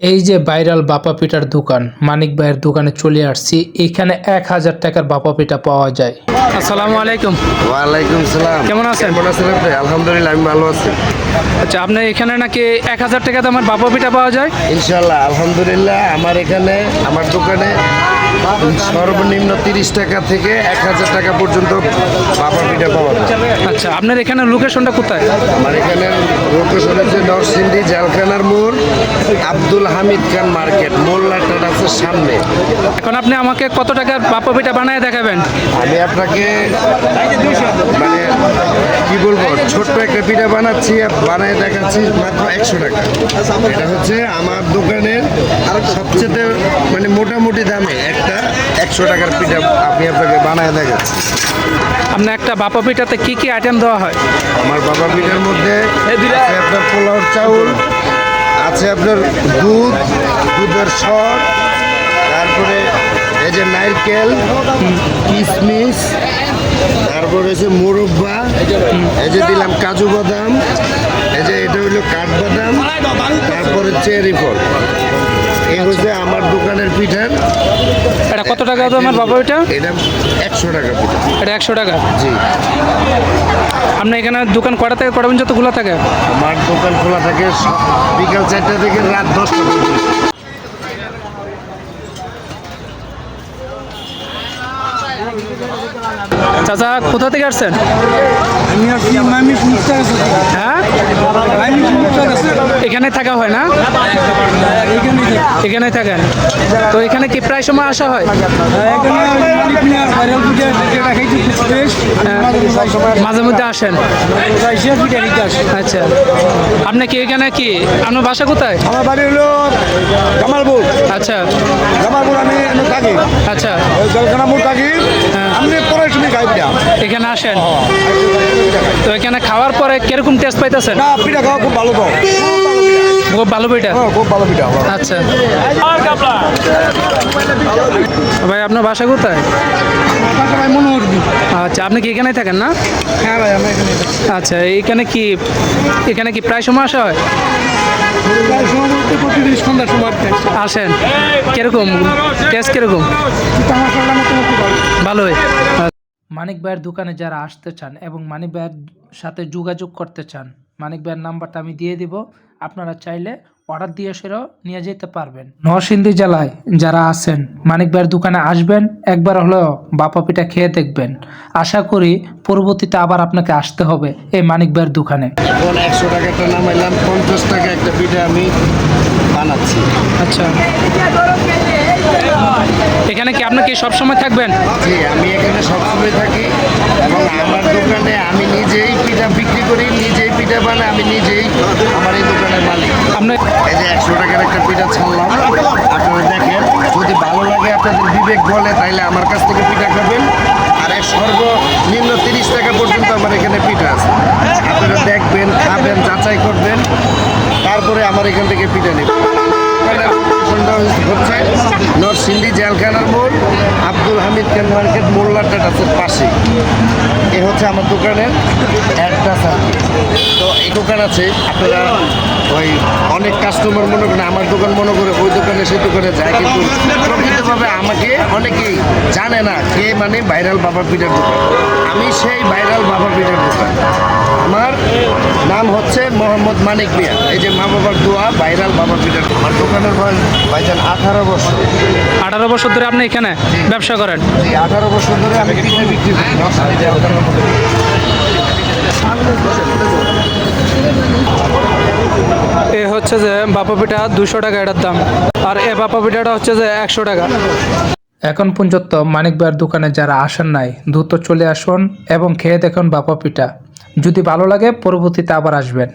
এই যে ভাইরাল বাপা পিঠার দোকান মানিক ভাইয়ের দোকানে চলে আসছি। এখানে এক হাজার টাকার বাপা পিঠা পাওয়া যায়। আসসালামু আলাইকুম। ওয়ালাইকুম সালাম। কেমন আছেন? কেমন আছেন আপনি? আলহামদুলিল্লাহ আমি ভালো আছি। আচ্ছা আপনার এখানে নাকি এক হাজার টাকা দামের বাপা পিঠা পাওয়া যায়? ইনশাল্লাহ আলহামদুলিল্লাহ আমার এখানে আমার দোকানে সর্বনিম্ন তিরিশ টাকা থেকে এক হাজার টাকা পর্যন্ত বাবা পিঠা পাওয়া যায়। আচ্ছা আপনার এখানে লোকেশনটা কোথায়? আমার এখানে লোকেশন হচ্ছে নরসিংদী জালখানার মোড় আব্দুল হামিদ খান মার্কেট মোল্লাটার আছে সামনে। এখন আপনি আমাকে কত টাকার বাপা পিঠা বানায় দেখাবেন? আমি আপনাকে মানে কি বলব ছোট্ট একটা পিঠা বানাচ্ছি আর বানায় দেখাচ্ছি মাত্র একশো টাকা। এটা হচ্ছে আমার দোকানের সবচেয়ে মানে মোটামুটি দামে একটা একশো টাকার পিঠা আমি আপনাকে বানায় দেখাচ্ছি আপনার একটা বাপা পিঠাতে কি কি আইটেম দেওয়া হয়? আমার বাবা পিঠার মধ্যে আছে আপনার পোলাওর চাউল আছে আপনার দুধ দুধের সর তারপরে এই যে নারকেল কিশমিশ তারপরে হচ্ছে মুরব্বা এই যে দিলাম কাজু বাদাম এই যে এটা হইল কাঠবাদাম তারপরে চেরি ফল। এই হচ্ছে আমার দোকানের পিঠার এটা কত টাকা দামের বাপা পিঠা এটা? একশো টাকা পিঠা। এটা একশো টাকা? জি। আপনার এখানে দোকান কটা থেকে কটা পর্যন্ত খোলা থাকে? আমার দোকান খোলা থাকে বিকাল চারটা থেকে রাত দশটা পর্যন্ত। চাচা কোথা থেকে আসছেন? আমি আসছি আমি এখানে থাকা হয় না? এখানে থাকেন। তো এখানে কি প্রায় সময় আসা হয়? বেশ মাঝে মধ্যে আসেন। আচ্ছা। আপনি কি এখানে কি? আপনার বাসা কোথায়? আমার বাড়ি হলো জামালপুর আচ্ছা। জামালপুর আমি থাকি। আচ্ছা। ওই জলখানাপুর থাকি হ্যাঁ। আমি পরের সময় খাই পিঠা এখানে আসেন? তো এখানে খাওয়ার পরে কীরকম টেস্ট পাইতেছেন? না পিঠা খাওয়া খুব ভালো পাও খুব ভালো বইটা হ্যাঁ খুব ভালো পিঠা আচ্ছা। ভাই আপনার বাসা কোথায়? মনে আচ্ছা আপনি কি এখানেই থাকেন না? হ্যাঁ ভাই আমি এখানে আচ্ছা এখানে কি এখানে কি প্রায় সময় আসা হয়? আসেন। কীরকম? টেস্ট কীরকম? ভালোই। মানিক ভাইয়ের দোকানে যারা আসতে চান এবং মানিক ভাইয়ের সাথে যোগাযোগ করতে চান মানিক ভাইয়ের নাম্বারটা আমি দিয়ে দিব। আপনারা চাইলে অর্ডার দিয়ে সেরাও নিয়ে যেতে পারবেন। নরসিংদী জেলায় যারা আছেন মানিক ভাইয়ের দোকানে আসবেন একবার হলেও বাপা পিঠা খেয়ে দেখবেন। আশা করি পরবর্তীতে আবার আপনাকে আসতে হবে এই মানিক ভাইয়ের দোকানে। এখন একশো টাকাটা নামাইলাম পঞ্চাশ টাকা একটা পিঠা আমি বানাচ্ছি। আচ্ছা। এখানে কি আপনি কি সবসময় থাকবেন? জি আমি এখানে সবসময় থাকি এবং আমার দোকানে আমি নিজেই পিঠা বিক্রি করি নিজেই পিঠা বানাই আমি নিজেই আমার এই দোকানের মালিক। আপনি এই যে একশো টাকার একটা পিঠা ছাড়লাম। আপনারা দেখেন যদি ভালো লাগে আপনাদের বিবেক বলে তাহলে আমার কাছ থেকে পিঠা খাবেন। আর সর্বনিম্ন তিরিশ টাকা পর্যন্ত আমার এখানে আপনারা খাবেন যাচাই করবেন। তারপরে আমার এখান থেকে পিঠা নেবেন। হচ্ছে নরসিংদী জেলখানার মোড়, আব্দুল হামিদ খান মার্কেট মোল্লারটাট আছে পাশে। এ হচ্ছে আমার দোকানের আর তো এই দোকান আছে, আপনারা ওই অনেক কাস্টমার মনে করেন, আমার দোকান মনে করে ওই দোকানে সেই দোকানে যায়, কিন্তু প্রকৃতভাবে আমাকে অনেকেই জানে না কে মানে ভাইরাল বাবা পিঠার দোকান। আমি সেই ভাইরাল বাবা পিঠার দোকান। আমার নাম হচ্ছে মোহাম্মদ মানিক মিয়া। এই যে মা বাবার দোয়া ভাইরাল বাবা পিঠার আমার দোকানের বয়স ভাইজান আঠারো বছর। আঠারো বছর ধরে আপনি এখানে ব্যবসা করেন? এই আঠারো বছর ধরে আমি পিঠা বিক্রি করি। এ হচ্ছে যে বাপা পিঠা দুশো টাকা এটার দাম। আর এ বাপা পিঠাটা হচ্ছে যে একশো টাকা। এখন পর্যন্ত মানিক ভাইয়ের দোকানে যারা আসেন নাই দ্রুত চলে আসুন এবং খেয়ে দেখুন বাপা পিঠা। যদি ভালো লাগে পরবর্তীতে আবার আসবেন।